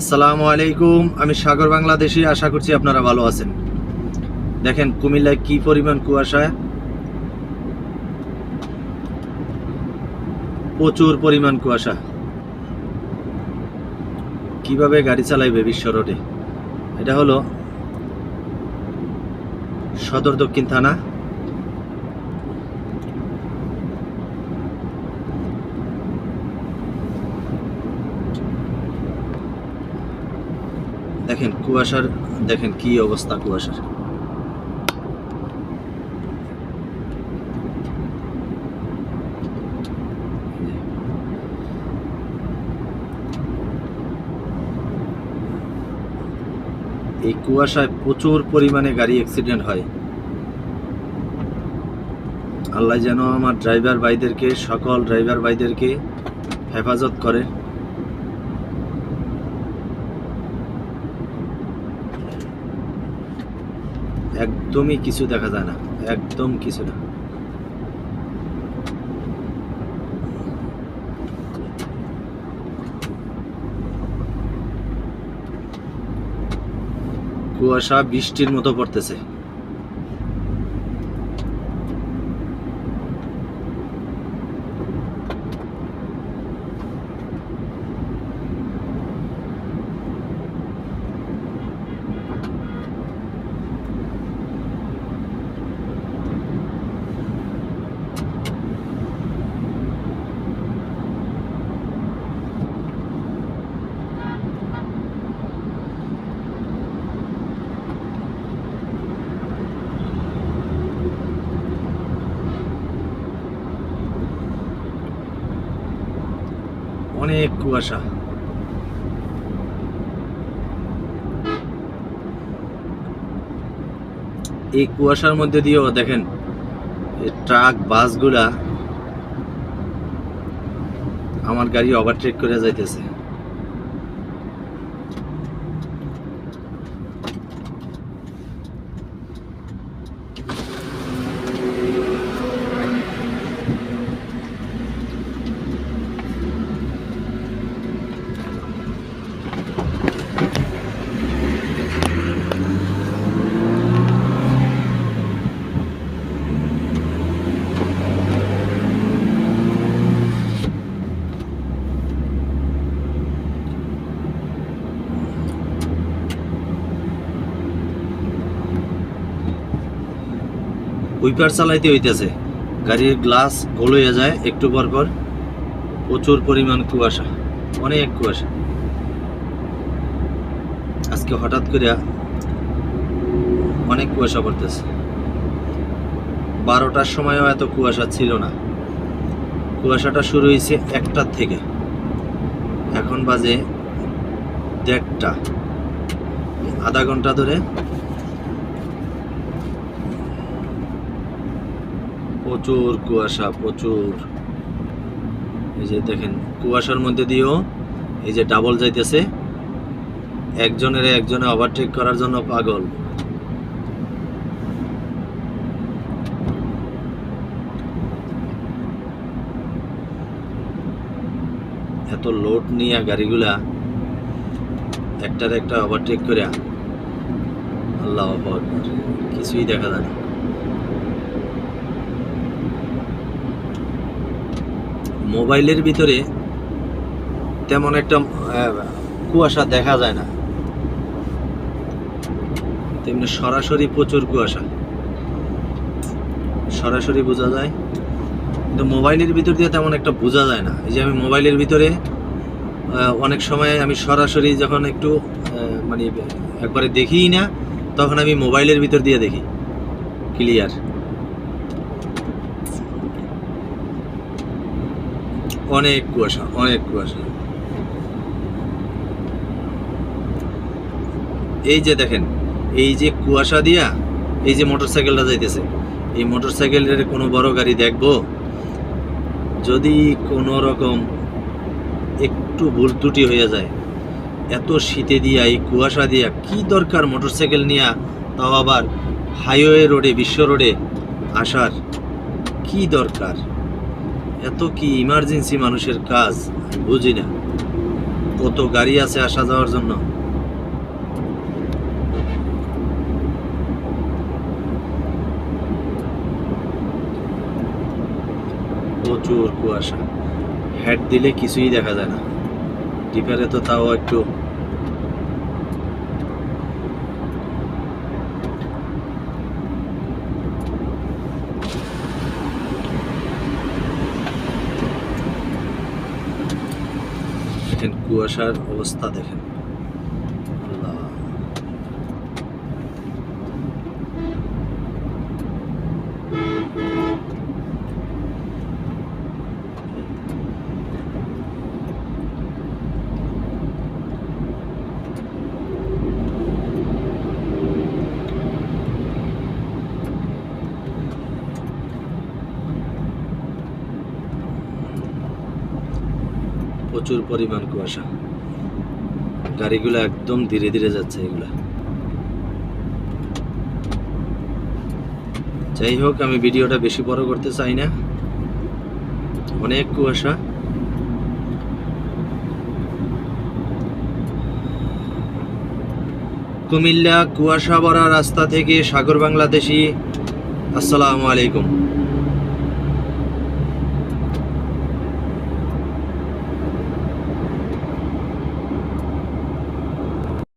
আসসালামু আলাইকুম। আমি সাগর বাংলাদেশি, আশা করছি আপনারা ভালো আছেন। দেখেন, কুমিল্লায় কি পরিমাণ কুয়াশা। প্রচুর পরিমাণ কুয়াশা। কীভাবে গাড়ি চালাইবে বিশ্ব রোডে? এটা হলো সদর দক্ষিণ থানা। দেখেন কুয়াশার, দেখেন কি অবস্থা কুয়াশার। এই কুয়াশায় প্রচুর পরিমাণে গাড়ি অ্যাক্সিডেন্ট হয়। আল্লাহ যেন আমার ড্রাইভার ভাইদেরকে, সকল ড্রাইভার ভাইদেরকে হেফাজত করে একদমই কিছু দেখা যায় না একদম কিছু না। কুয়াশা বৃষ্টির মতো পড়তেছে। অনেক কুয়াশা। এই কুয়াশার মধ্যে দিয়েও দেখেন ট্রাক বাসগুলা আমার গাড়ি ওভারটেক করে যাইতেছে। উইপার চালাইতে হইতেছে। গাড়ির গ্লাস গোল হয়ে যায়, একটু পর পর প্রচুর পরিমাণ কুয়াশা, অনেক কুয়াশা। আজকে হঠাৎ করে অনেক কুয়াশা পড়তেছে। বারোটার সময়ও এত কুয়াশা ছিল না। কুয়াশাটা শুরু হয়েছে একটার থেকে। এখন বাজে দেড়টা। আধা ঘণ্টা ধরে প্রচুর কুয়াশা, প্রচুর। এই যে দেখেন, কুয়াশার মধ্যে দিয়েও এই যে ডাবল যাইতেছে। একজনের একজনে ওভারটেক করার জন্য পাগল। এত লোড নিয়ে গাড়িগুলা একটার একটা ওভারটেক করে আল্লাহ কিছুই দেখা যায় না। মোবাইলের ভিতরে তেমন একটা কুয়াশা দেখা যায় না। তেমনি সরাসরি প্রচুর কুয়াশা। সরাসরি বোঝা যায়। কিন্তু মোবাইলের ভিতর দিয়ে তেমন একটা বোঝা যায় না। এই যে আমি মোবাইলের ভিতরে অনেক সময় আমি সরাসরি যখন একটু মানে একবারে দেখিই না, তখন আমি মোবাইলের ভিতর দিয়ে দেখি। ক্লিয়ার। অনেক কুয়াশা অনেক কুয়াশা। এই যে দেখেন, এই যে কুয়াশা দিয়া এই যে মোটর সাইকেলটা যাইতেছে, এই মোটর সাইকেলের কোনো বড় গাড়ি দেখব? যদি কোনো রকম একটু ভুল ত্রুটি হয়ে যায়, এত শীতে দিয়া, এই কুয়াশা দিয়া, কি দরকার মোটর সাইকেল নিয়ে? তাও আবার হাইওয়ে রোডে বিশ্ব রোডে আসার কি দরকার? এত কি ইমার্জেন্সি মানুষের কাজ? বুঝি না। কত গাড়ি আছে আসা যাওয়ার জন্য। প্রচুর কুয়াশা। হেড দিলে কিছুই দেখা যায় না। ডিপারে তো তাও একটু দেখেন কুয়াশার অবস্থা দেখেন আল্লাহ প্রচুর পরিমাণ কুয়াশা। গাড়িগুলো একদম ধীরে ধীরে যাচ্ছে এগুলা। যাই হোক, আমি ভিডিওটা বেশি বড় করতে চাই না। অনেক কুয়াশা। কুমিল্লা কুয়াশা ভরা রাস্তা থেকে সাগর বাংলাদেশি। আসসালামু আলাইকুম।